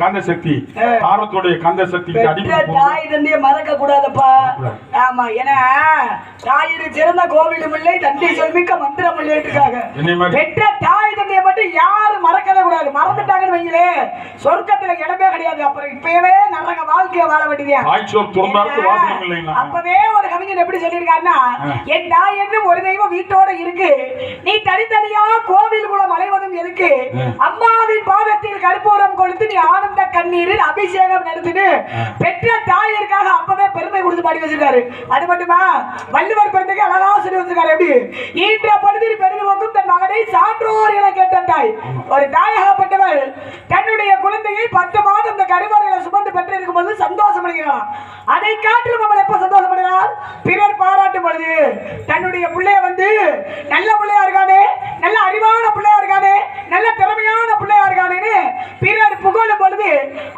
காந்த சக்தி தாரத்துடைய காந்த சக்திக்கு போகுது. தாய் தந்தைய மறக்க கூடாதப்பா ஆமா ஏன்னா தாயிரு சிறந்த கோவிலும் இல்லை தந்தை சொல்மிக்க மந்திரம் மாதிரி பெற்ற தாய் தந்தைய மட்டும் யாரும் மறக்கவே கூடாது. மறந்துட்டாங்கன்னு வைங்களே சொர்க்கத்துல இடமே கிடையாது. அப்புறம் இப்பவே நரக வாழ்க்கைய வாழ வேண்டியதா அப்பவே ஒரு கவிஞன் எப்படி சொல்லியிருக்காருன்னா. என் தாய் என்று ஒரு தெய்வம் வீட்டோட இருக்கு. நீ தனித்தனியா கோவில் குளம் அலைவதும் எதுக்கு. அம்மாவின் பாதத்தில் கற்பூரம் கொடுத்து நீ ஆனந்த கண்ணீரில் அபிஷேகம் நடத்தினு. பெற்ற தாயிற்காக அப்பவே பெருமை கொடுத்து பாடி வச்சிருக்காரு. அது மட்டுமா? வள்ளுவர் பிறந்தக்கு அழகா சொல்லி வச்சிருக்காரு. எப்படி? ஈன்ற பொழுதில் பெருமைக்கும் தன் மகனை சான்றோர் என கேட்ட தாய். ஒரு தாயகப்பட்டவள் தன்னுடைய குழந்தையை பத்து மாதம் இந்த கருவறையில சுமந்து பெற்று இருக்கும் பொழுது சந்தோஷம் அடைகிறார் அதை காட்டிலும் அவள் எப்ப சந்தோஷப்படுகிறார் பிறர் பாராட்டும் பொழுது தன்னுடைய பிள்ளைய வந்து நல்ல பிள்ளையா இருக்கானே? நல்ல அறிவான பிள்ளையா இருக்கானே? நல்ல திறமையான பிள்ளையா இருக்கானேன்னு பிறர் புகழும் பொழுது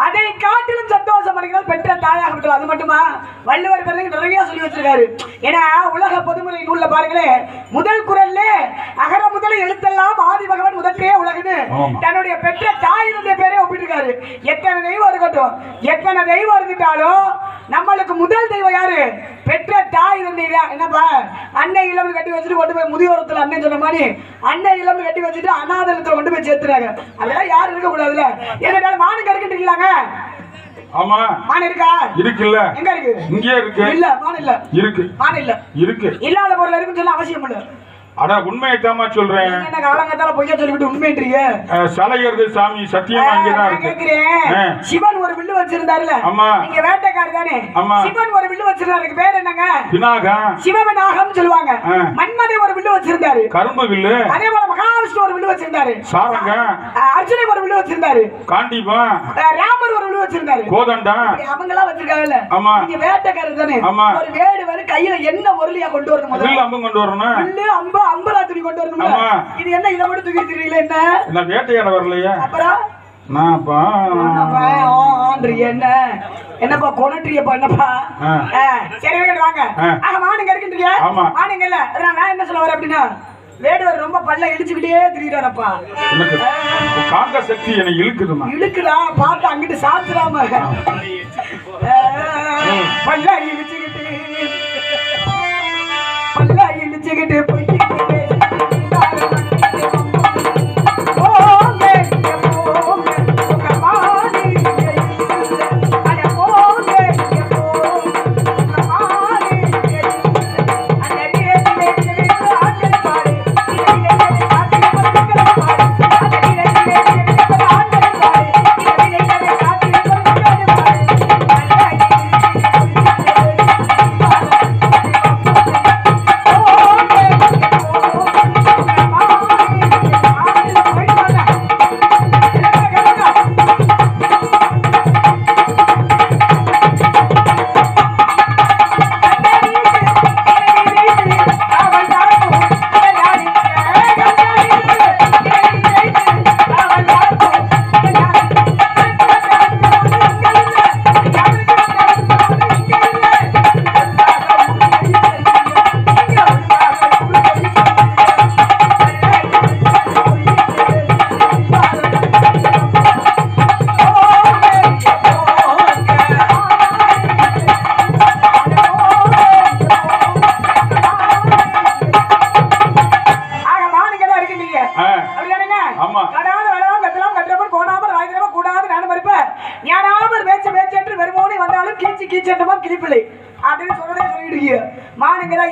அதை காட்டிலும் சந்தோஷம் அடைகிறார் பெற்ற தாயாக விட்டது அது மட்டுமா? வள்ளுவர் பிறகு நிறைய சொல்லி வச்சிருக்காரு. ஏன்னா உலக பொதுமுறை நூல்ல பாருங்களேன் முதல் குரல்ல அகர முதல எழுத்தெல்லாம் ஆதி பகவான் முதற்றே உலகுன்னு. தன்னுடைய பெற்ற தாயினுடைய ஒப்பிட்டிருக்காரு எத்தனை தெய்வம் இருக்கட்டும் எத்தனை தெய்வம் இருந்துட்டாலும் நம்மளுக்கு முதல் தெய்வம் யாரு? பெற்ற தாய் தான் என்னப்பா? அன்னை இளம் கட்டி வச்சுட்டு கொண்டு போய் முதியோரத்துல அண்ணன் சொன்ன மாதிரி அன்னை இளம் கட்டி வச்சுட்டு அனாதலத்துல கொண்டு போய் சேர்த்துறாங்க. அதெல்லாம் யாரும் இருக்க கூடாதுல எங்க மானுக்கு இருக்குன்றீங்களாங்க ஆமா. மான் இருக்கா? இருக்குல்ல. எங்க இருக்கு? இங்கே இருக்கு. இல்ல மான் இல்ல. இருக்கு. மான் இல்ல. இருக்கு. இல்லாத பொருள் இருக்குன்னு சொல்ல அவசியம் இல்ல. அட உண்மையைத்தாம்மா சொல்றேன். என்ன காலங்கத்தால பொய்யா சொல்லிவிட்டு உண்மைன்றீங்க? சலையறது சாமி சத்தியமா இருக்கு. கேக்குறேன். சிவன் ஒரு வில்லு வச்சிருந்தாருல. ஆமா. நீங்க தானே? ஆமா. சிவன் ஒரு வில்லு வச்சிருந்தாரு. பேர் என்னங்க? பினாகா சிவவிநாகம் சொல்லுவாங்க. மன்மதை ஒரு வில்லு வச்சிருந்தாரு. கரும்பு வில்லு. அதே போல மகாவிஷ்ணு ஒரு வில்லு வச்சிருந்தாரு. சாரங்க. அர்ஜுனன் ஒரு வில்லு வச்சிருந்தாரு. காண்டிபம் ஆ, ராமர் ஒரு வில்லு வச்சிருந்தாரு. கோதண்டா. அவங்க எல்லாம் வச்சிருக்காங்கல்ல. ஆமா. நீங்க வேட்டைக்காரர் தானே. ஆமா. ஒரு வேடுவர் கையில என்ன பொருளியா கொண்டு வரணும் வில் முதல்ல அம்பும் கொண்டு வரணும். வில்லு அம்பு அம்பலா துணி கொண்டு வரணும்ல? ஆமா. இது என்ன இதை மட்டும் தூக்கி தெரியல என்ன? நான் வேட்டையாட வரலையே. அப்புறம்? நான்ப்பா. என்ன? என்னப்பா கொனட்ரியப்பா என்னப்பா? சரி வேடு வாங்க. ஆக மானுங்க இருக்குன்றீங்க. மானுங்க இல்ல. நான் என்ன சொல்ல வரேன் அப்படின்னா வேடுவர் ரொம்ப பல்ல இடிச்சுக்கிட்டே திரியிறாரப்பா. எனக்கு காந்த சக்தி என்னை இழுக்குதுமா இழுக்குடா பார்த்து அங்கிட்டு சாத்துறாம பல்ல இடிச்சுக்கிட்டு பல்ல இடிச்சுக்கிட்டு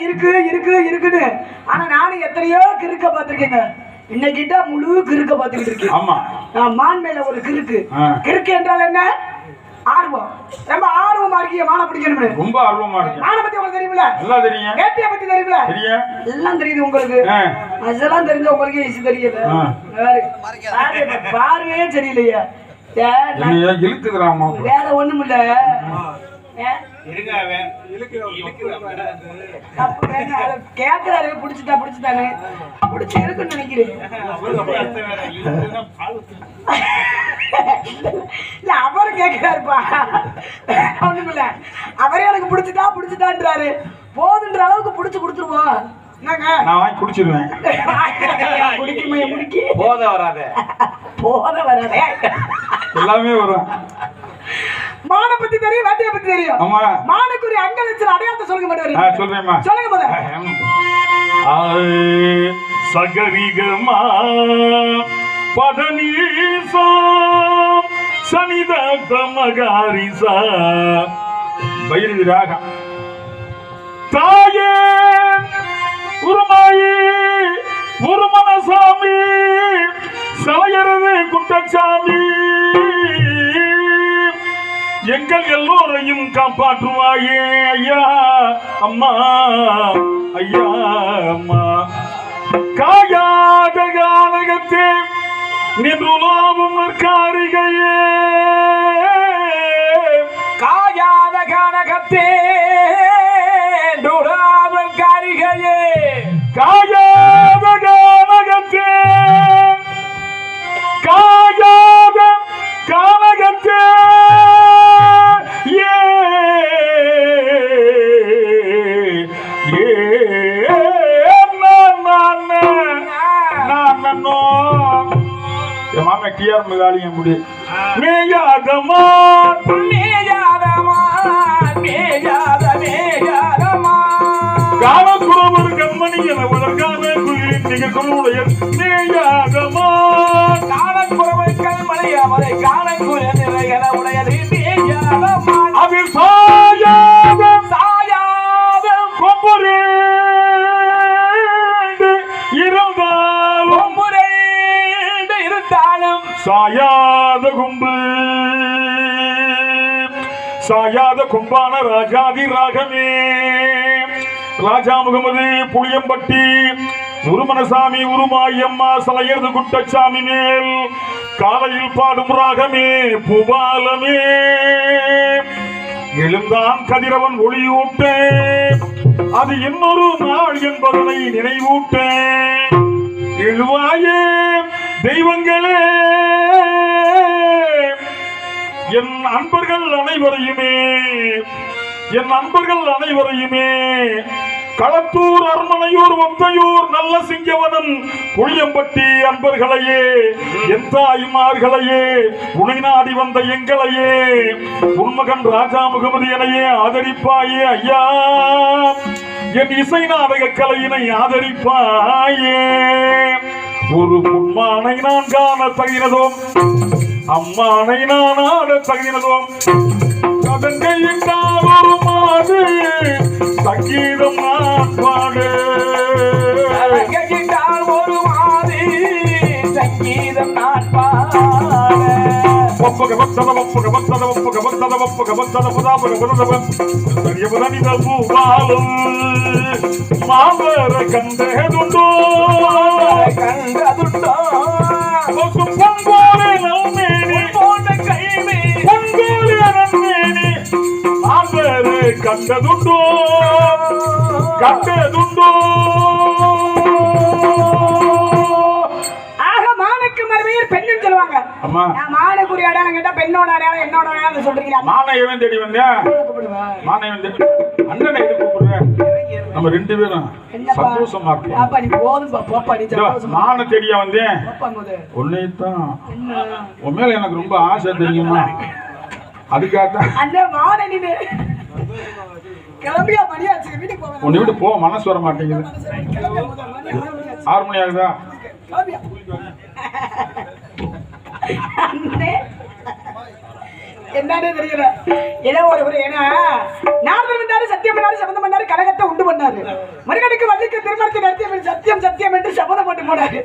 இருக்கு இருக்கு இருக்குன்னு. ஆனா நானும் எத்தனையோ கிறுக்க பார்த்திருக்கேங்க. இன்னைக்கிட்ட முழு கிறுக்க பார்த்துக்கிட்டு இருக்கேன். ஆமா. நான் மான் மேல ஒரு கிறுக்கு. கிறுக்கு என்றால் என்ன? ஆர்வம். ரொம்ப ஆர்வமா இருக்கீங்க மானை பிடிக்கணும்னு ரொம்ப ஆர்வமா இருக்கேன். மானை பத்தி உங்களுக்கு தெரியுமில்ல நல்லா தெரியும். வேட்டையை பத்தி தெரியுமில்ல தெரியும். எல்லாம் தெரியுது உங்களுக்கு. அதெல்லாம் தெரிஞ்ச உங்களுக்கு ஈஸி தெரியல பார்வையே என்னைய இழுக்குதுறாமா வேற ஒண்ணும் இல்ல கேக்குறாரு புடிச்சுட்டா புடிச்சுட்டானு. புடிச்சு இருக்குன்னு நினைக்கிறேன். இல்ல அவரு கேக்குறாருப்பா. ஒண்ணும் இல்ல. அவரே எனக்கு புடிச்சுட்டா புடிச்சுட்டான்றாரு. போதுன்ற அளவுக்கு புடிச்சு கொடுத்துருவோம். என்னங்க? நான் வாங்கி குடிச்சிருவேன். குடிக்குமே முடிக்கி போத வராத. போத வராதே. எல்லாமே வரும். மானை பத்தி தெரியும் வேட்டையை பத்தி தெரியும். ஆமா மானுக்குரிய அங்க லட்சம் அடையாளத்தை சொல்லுங்க வரீங்க சொல்றேம்மா. சொல்லுங்க ஆ, சகரிகமா பதனீசா சனித மகாரிசா பைரவி ராகம் தாயே உருமாயி உருமனசாமி சலையரது குண்டச்சாமி. எங்கள் எல்லோரையும் காப்பாற்றுவாயே ஐயா அம்மா ஐயா அம்மா. காயாத கானகத்தே நின்றுலாவும் நற்காரிகையே என் மாமா டிஆர் முகாலிங்க முடி மேயாதமா மேயாதமா மேயாத மேயாதமா காலக்குறவர் கண்மணி என உலகான குயிலின் நிகழ்வுடைய சாயாத கொம்பான ராஜாதி ராகமே. ராஜா முகமது புளியம்பட்டி உருமனசாமி உருமாயம்மா சலையர்து குட்டச்சாமி மேல் காலையில் பாடும் ராகமே புபாலமே. எழுந்தான் கதிரவன் ஒளியூட்ட அது இன்னொரு நாள் என்பதனை நினைவூட்ட. எழுவாயே தெய்வங்களே என் அன்பர்கள் அனைவரையுமே என் அன்பர்கள் அனைவரையுமே களத்தூர் அரண்மனையூர் ஒத்தையூர் நல்ல சிங்கவனம் புளியம்பட்டி அன்பர்களையே என் தாய்மார்களையே உனை நாடி வந்த எங்களையே உன்மகன் ராஜா முகமது எனையே ஆதரிப்பாயே ஐயா. என் இசை நாடக கலையினை ஆதரிப்பாயே. ஒரு பொன்மானை நான் காண தகினதோம் அம்மானை நான் ஆட தகினதோம் ஒரு மாது சங்கீதம் நான் பாடு. ஒரு நான் பாட. புததவன் சரியபுதனித பூபாலும் மாவர கண்டேதுண்டோ. மானுக்கு மறுபெயர் பெண்ணுன்னு சொல்லுவாங்க. நான் மானுக்குரிய அடையாளம் கேட்டா பெண்ணோட அடையாளம் என்னோட அடையாளம் சொல்றீங்களா? மானை தேடி வந்தேன் மானை வந்து? அண்ணனை எது நம்ம ரெண்டு பேரும் சந்தோஷமா இருப்போம். அப்பா நீ போதும்பா போப்பா நீ சந்தோஷமா மானை தேடியா வந்தேன்? உன்னைத்தான். என்ன? உன் மேல எனக்கு ரொம்ப ஆசை தெரியுமா? அதுக்காகத்தான். அந்த மானை நீ கிளம்பியா மணியாச்சு வீட்டுக்கு போவேன் உன்னை விட்டு போக மனசு வர மாட்டேங்குது. ஆறு மணி ஆகுதா. என்னன்னே தெரியல. ஏதோ ஒரு ஒரு ஏன்னா சத்தியம் பண்ணாரு சபதம் பண்ணாரு கழகத்தை உண்டு பண்ணாரு. முருகனுக்கு வள்ளிக்கு திருமணத்தை நடத்தி அவர் சத்தியம் சத்தியம் என்று சபதம் போட்டு போனாரு.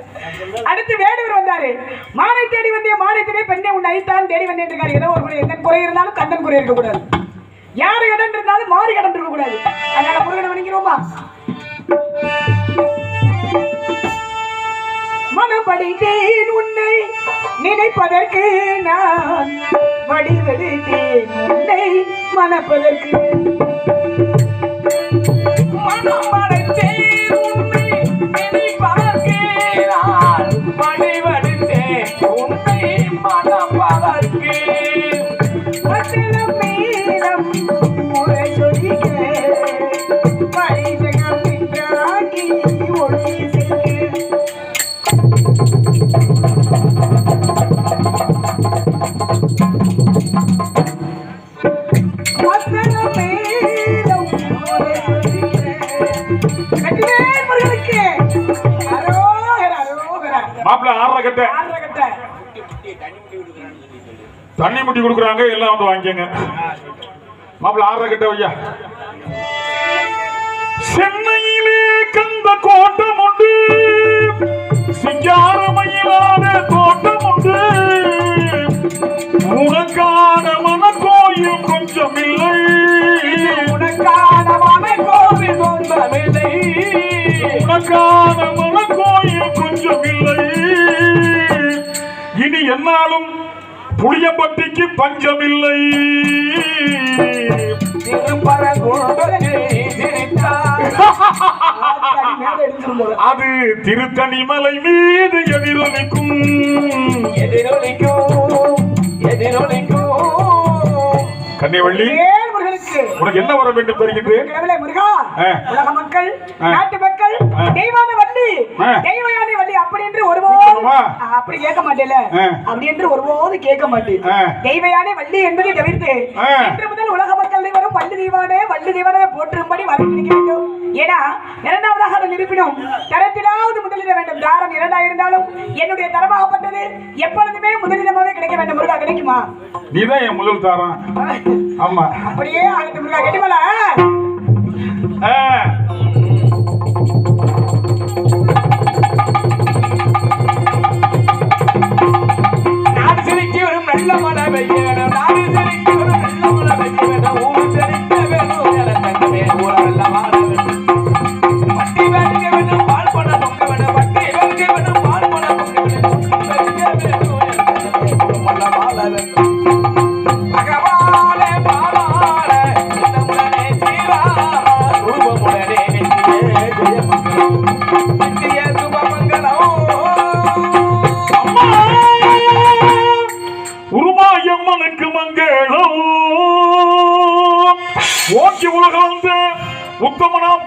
அடுத்து வேடுவர் வந்தாரு. மானை தேடி வந்திய மானை தேடி பெண்ணை உன் ஐத்தான் தேடி வந்தேன் இருக்காரு ஏதோ ஒரு என்ன குறை இருந்தாலும் கண்ணன் குறை இருக்கக்கூடாது. யாரு முருகனை மனப்படைத்தேன் உன்னை நினைப்பதற்கு நான் வடிவெடுத்தேன் உன்னை மனப்பதற்கு மனம் ஆறரை கட்ட. தண்ணி முட்டி கொடுக்குறாங்க எல்லாம் வந்து வாங்கிக்கங்க. மாப்பிள்ள ஆறரை கட்ட ஐயா சென்னையிலே கந்த கோட்டம் உண்டு. சிங்காரமயிலான தோட்டம் உண்டு. உனக்கான மனக்கோயில் கொஞ்சம் இல்லை உனக்கான மனக்கோவில் சொந்தமில்லை உனக்கான என்னாலும் புளியம்பட்டிக்கு பஞ்சமில்லை. அது திருத்தணி மலை மீது எதிரொலிக்கும். எதிரொலிக்கும் எதிரொலிக்கும். கன்னிவள்ளி. உனக்கு என்ன வர வேண்டும் கடவுளே முருகா. உலக மக்கள். நாட்டு. தெய்வான வள்ளி. தெய்வயானி வள்ளி அப்படி என்று ஒருபோது? அப்படி கேட்க மாட்டேல. அப்படி என்று ஒருபோது கேட்க மாட்டேன். தெய்வயானி வள்ளி என்பதை தவிர்த்து. இன்று முதல் உலக மக்கள் வரும் வள்ளி தெய்வானே வள்ளி தெய்வானே போற்றும்படி வரப்பிடிக்க வேண்டும் ஏன்னா இரண்டாவதாக நான் இருப்பினும் தரத்திலாவது முதலிட வேண்டும் தாரம் இரண்டா இருந்தாலும் என்னுடைய தரமாகப்பட்டது எப்பொழுதுமே முதலிடமாவே கிடைக்க வேண்டும் முருகா கிடைக்குமா நீதான் என் முதல் தாரம் ஆமா. அப்படியே முருகா கெட்டிமல. நாடு சிரிக்க வரும் நல்ல மழை பெய்யணும்.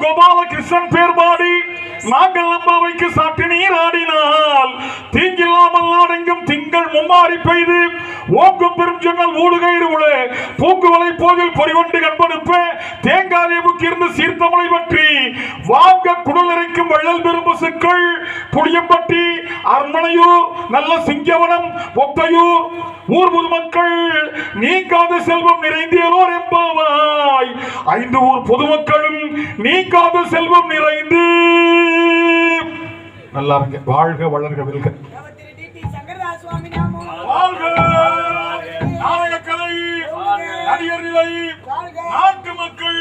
உத்தமனாம் கோபாலகிருஷ்ணன் பேர் பாடி நாங்கள் நம்பாவைக்கு சாட்டி நீராடினால் தீங்கில்லாமல் நாடெங்கும் திங்கள் மும்மாறி பெய்து. ஓங்கும் பெரும் சொன்னால் ஊடுகயிறு உள பூங்குவலை போதில் பொறிவண்டு கண்படுப்ப. தேங்காய் முக்கியிருந்து சீர்த்தமலை பற்றி. வாங்க குடலரைக்கும் வள்ளல் பெரும்பசுக்கள் புளியம்பட்டி அரண்மனையூர் நல்ல சிங்கவனம் ஒத்தையூர் ஊர் பொதுமக்கள் நீங்காத செல்வம் நிறைந்தேரோர் ஐந்து ஊர் பொதுமக்களும் நீங்காத செல்வம் நிறைந்து. நல்லா இருங்க. வாழ்க வளர்க வெல்க. சங்கரதாஸ் சுவாமி நாமம் வாழ்க நடிகர் நிலை. நாட்டு மக்கள்.